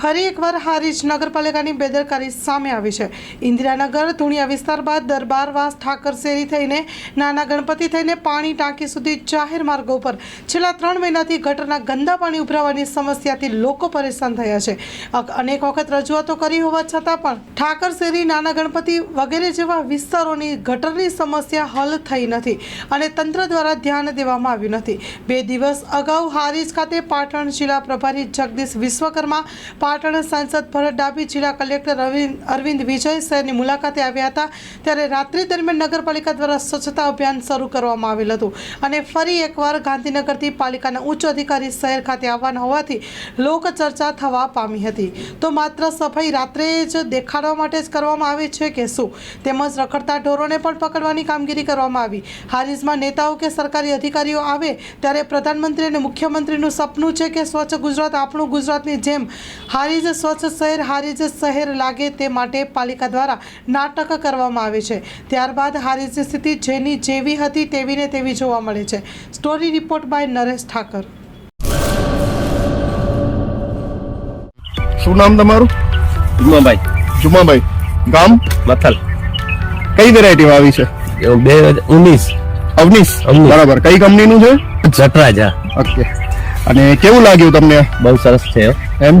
ફરી એકવાર હારીજ નગરપાલિકાની બેદરકારી સામે આવી છે. ઇન્દિરાનગર, ધુણિયા વિસ્તાર બાદ દરબારવાસ ઠાકર શેરી થઈને નાના ગણપતિ થઈને પાણી ટાંકી સુધી જાહેર માર્ગો પર છેલ્લા ત્રણ મહિનાથી ગટરના ગંદા પાણી ઉભરાવાની સમસ્યાથી લોકો પરેશાન થયા છે. અનેક વખત રજૂઆતો કરી હોવા છતાં પણ ઠાકર શેરી, નાના ગણપતિ વગેરે જેવા વિસ્તારોની ગટરની સમસ્યા હલ થઈ નથી અને તંત્ર દ્વારા ધ્યાન દેવામાં આવ્યું નથી. બે દિવસ અગાઉ હારીજ ખાતે પાટણ જિલ્લા પ્રભારી જગદીશ વિશ્વકર્મા પાટણ સાંસદ ભરત ડાબી જિલ્લા કલેક્ટર અરવિંદ વિજય શહેરની મુલાકાતે આવ્યા હતા. ત્યારે રાત્રિ દરમિયાન નગરપાલિકા દ્વારા સ્વચ્છતા અભિયાન શરૂ કરવામાં આવેલ હતું અને ફરી એકવાર ગાંધીનગરથી પાલિકાના ઉચ્ચ અધિકારી શહેર ખાતે આવવાના હોવાથી લોકચર્ચા થવા પામી હતી. તો માત્ર સફાઈ રાત્રે જ દેખાડવા માટે જ કરવામાં આવે છે કે શું? તેમજ રખડતા ઢોરોને પણ પકડવાની કામગીરી કરવામાં આવી. હારીજમાં નેતાઓ કે સરકારી અધિકારીઓ આવે ત્યારે પ્રધાનમંત્રી અને મુખ્યમંત્રીનું સપનું છે કે સ્વચ્છ ગુજરાત આપણું ગુજરાતની જેમ હારીજ સ્વચ્છ શહેર હારીજ શહેર લાગે તે માટે પાલિકા દ્વારા નાટક કરવામાં આવે છે. ત્યારબાદ હારીજની સ્થિતિ જેની જેવી હતી તેવીને તેવી જોવા મળે છે. Story report by Naresh Thakar. શું નામ તમારું? જુમાભાઈ. જુમાભાઈ. ગામ? મથલ. કઈ વેરાયટી આવી છે? બે હજાર ઉન્નીસ. અવનીશ? અવનીશ. બરાબર. કઈ કંપનીનું છે? જટરાજા. ઓકે. અને કેવું લાગ્યું તમને? બહુ સરસ છે એમ?